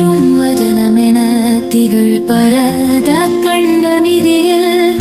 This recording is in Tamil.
தரும் வதனமென திகழ் பரத கண்டமிதியில்